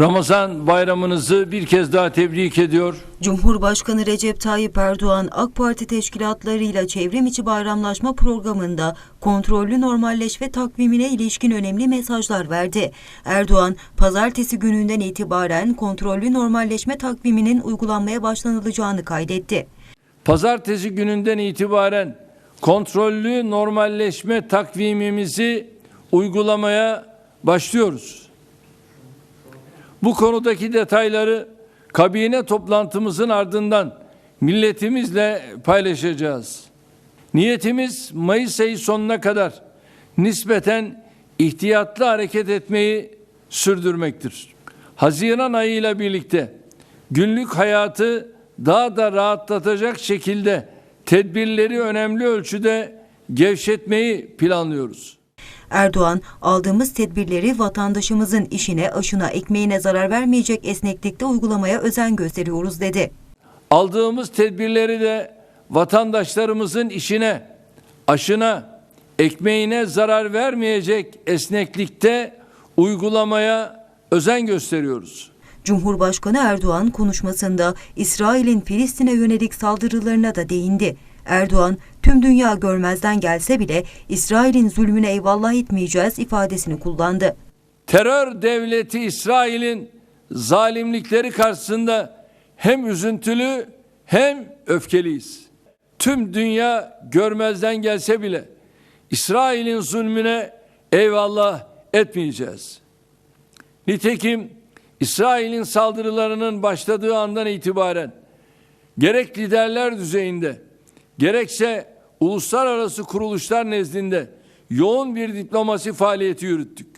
Ramazan bayramınızı bir kez daha tebrik ediyor. Cumhurbaşkanı Recep Tayyip Erdoğan AK Parti teşkilatlarıyla çevrim içi bayramlaşma programında kontrollü normalleşme takvimine ilişkin önemli mesajlar verdi. Erdoğan, pazartesi gününden itibaren kontrollü normalleşme takviminin uygulanmaya başlanılacağını kaydetti. Pazartesi gününden itibaren kontrollü normalleşme takvimimizi uygulamaya başlıyoruz. Bu konudaki detayları kabine toplantımızın ardından milletimizle paylaşacağız. Niyetimiz Mayıs ayı sonuna kadar nispeten ihtiyatlı hareket etmeyi sürdürmektir. Haziran ayıyla birlikte günlük hayatı daha da rahatlatacak şekilde tedbirleri önemli ölçüde gevşetmeyi planlıyoruz. Erdoğan, aldığımız tedbirleri vatandaşımızın işine, aşına, ekmeğine zarar vermeyecek esneklikte uygulamaya özen gösteriyoruz dedi. Aldığımız tedbirleri de vatandaşlarımızın işine, aşına, ekmeğine zarar vermeyecek esneklikte uygulamaya özen gösteriyoruz. Cumhurbaşkanı Erdoğan konuşmasında İsrail'in Filistin'e yönelik saldırılarına da değindi. Erdoğan, tüm dünya görmezden gelse bile İsrail'in zulmüne eyvallah etmeyeceğiz ifadesini kullandı. Terör devleti İsrail'in zalimlikleri karşısında hem üzüntülü hem öfkeliyiz. Tüm dünya görmezden gelse bile İsrail'in zulmüne eyvallah etmeyeceğiz. Nitekim İsrail'in saldırılarının başladığı andan itibaren gerek liderler düzeyinde gerekse uluslararası kuruluşlar nezdinde yoğun bir diplomasi faaliyeti yürüttük.